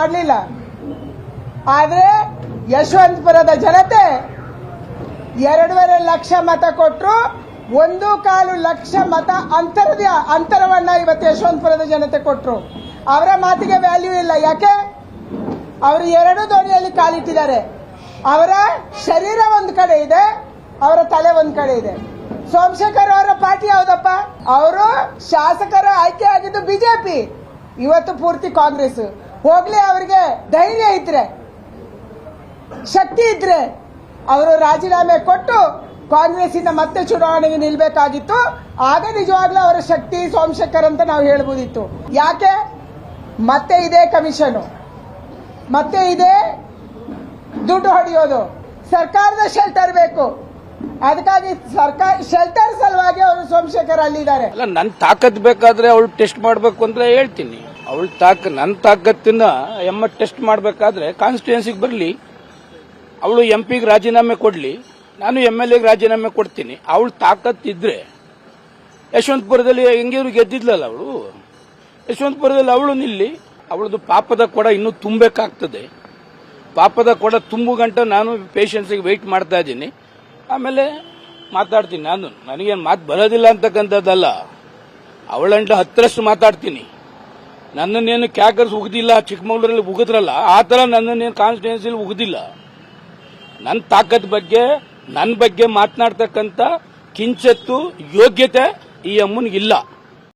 ಮಾಡಲಿಲ್ಲ. ಆದರೆ ಯಶವಂತಪುರದ ಜನತೆ ಎರಡೂವರೆ ಲಕ್ಷ ಮತ ಕೊಟ್ಟರು ಒಂದು ಕಾಲು ಲಕ್ಷ ಮತ ಅಂತರದ ಅಂತರವನ್ನ ಇವತ್ತು ಯಶವಂತಪುರದ ಜನತೆ ಕೊಟ್ಟರು ಅವರ ಮಾತಿಗೆ ವ್ಯಾಲ್ಯೂ ಇಲ್ಲ. ಯಾಕೆ? ಅವರು ಎರಡು ದೋಣಿಯಲ್ಲಿ ಕಾಲಿಟ್ಟಿದ್ದಾರೆ. ಅವರ ಶರೀರ ಒಂದು ಕಡೆ ಇದೆ, ಅವರ ತಲೆ ಒಂದು ಕಡೆ ಇದೆ. ಸೋಮಶೇಖರ್ ಅವರ ಪಾರ್ಟಿ ಯಾವುದಪ್ಪ? ಅವರು ಶಾಸಕರ ಆಯ್ಕೆ ಆಗಿದ್ದು ಬಿಜೆಪಿ. ಇವತ್ತು ಪೂರ್ತಿ ಕಾಂಗ್ರೆಸ್. ಹೋಗ್ಲಿ, ಅವರಿಗೆ ಧೈರ್ಯ ಇದ್ರೆ, ಶಕ್ತಿ ಇದ್ರೆ ಅವರು ರಾಜೀನಾಮೆ ಕೊಟ್ಟು ಕಾಂಗ್ರೆಸ್ಸಿಂದ ಮತ್ತೆ ಚುನಾವಣೆಗೆ ನಿಲ್ಬೇಕಾಗಿತ್ತು. ಆಗ ನಿಜವಾಗ್ಲೂ ಅವರ ಶಕ್ತಿ ಸೋಮಶೇಖರ್ ಅಂತ ನಾವು ಹೇಳ್ಬೋದಿತ್ತು. ಯಾಕೆ? ಮತ್ತೆ ಇದೇ ಕಮಿಷನು. ಮತ್ತೆ ಇದೇ ದುಡ್ಡು ಹೊಡೆಯೋದು. ಸರ್ಕಾರದ ಶೆಲ್ಟರ್ ಬೇಕು. ಅದಕ್ಕಾಗಿ ಸರ್ಕಾರ ಶೆಲ್ಟರ್ ಸಲುವಾಗಿ ಅವರು ಸೋಮಶೇಖರ್ ಅಲ್ಲಿದ್ದಾರೆ ಅಲ್ಲ ನನ್ನ ತಾಕತ್ ಬೇಕಾದ್ರೆ ಅವಳು ಟೆಸ್ಟ್ ಮಾಡಬೇಕು ಅಂದ್ರೆ ಹೇಳ್ತೀನಿ. ಅವಳು ತಾಕ ನನ್ನ ತಾಕತ್ತಿನ ಎಮ್ಮ ಟೆಸ್ಟ್ ಮಾಡಬೇಕಾದ್ರೆ ಕಾನ್ಸ್ಟಿಟ್ಯೂನ್ಸಿಗೆ ಬರಲಿ, ಅವಳು ಎಂ ಪಿಗೆ ರಾಜೀನಾಮೆ ಕೊಡಲಿ, ನಾನು ಎಂ ಎಲ್ ಎಗೆ ರಾಜೀನಾಮೆ ಕೊಡ್ತೀನಿ. ಅವಳು ತಾಕತ್ ಇದ್ರೆ, ಯಶವಂತಪುರದಲ್ಲಿ ಹೆಂಗಿದ್ರು ಗೆದ್ದಿದ್ಲಲ್ಲ ಅವಳು? ಯಶವಂತಪುರದಲ್ಲಿ ಅವಳು ನಿಲ್ಲಿ, ಅವಳದು ಪಾಪದ ಕೊಡ ಇನ್ನೂ ತುಂಬಬೇಕಾಗ್ತದೆ. ಪಾಪದ ಕೊಡ ತುಂಬು ಗಂಟ ನಾನು ಪೇಷನ್ಸಿಗೆ ವೆಯ್ಟ್ ಮಾಡ್ತಾ ಇದ್ದೀನಿ. ಆಮೇಲೆ ಮಾತಾಡ್ತೀನಿ ನಾನು. ನನಗೇನು ಮಾತು ಬರೋದಿಲ್ಲ ಅಂತಕ್ಕಂಥದ್ದಲ್ಲ. ಅವಳಂಟ ಹತ್ತರಷ್ಟು ಮಾತಾಡ್ತೀನಿ. ನನ್ನನ್ನೇನು ಕ್ಯಾಕರ್ಸ್ ಉಗಿದಿಲ್ಲ, ಚಿಕ್ಕಮಗಳೂರಲ್ಲಿ ಉಗಿದ್ರಲ್ಲ, ಆ ಥರ ನನ್ನನ್ನೇನು ಕಾನ್ಸ್ಟಿಟ್ಯೂನ್ಸಿಲಿ ಉಗಿದಿಲ್ಲ. ನನ್ನ ತಾಕತ್ ಬಗ್ಗೆ ನನ್ನ ಬಗ್ಗೆ ಮಾತನಾಡ್ತಕ್ಕಂಥ ಕಿಂಚತ್ತು ಯೋಗ್ಯತೆ ಈ ಅಮ್ಮನಿಗಿಲ್ಲ.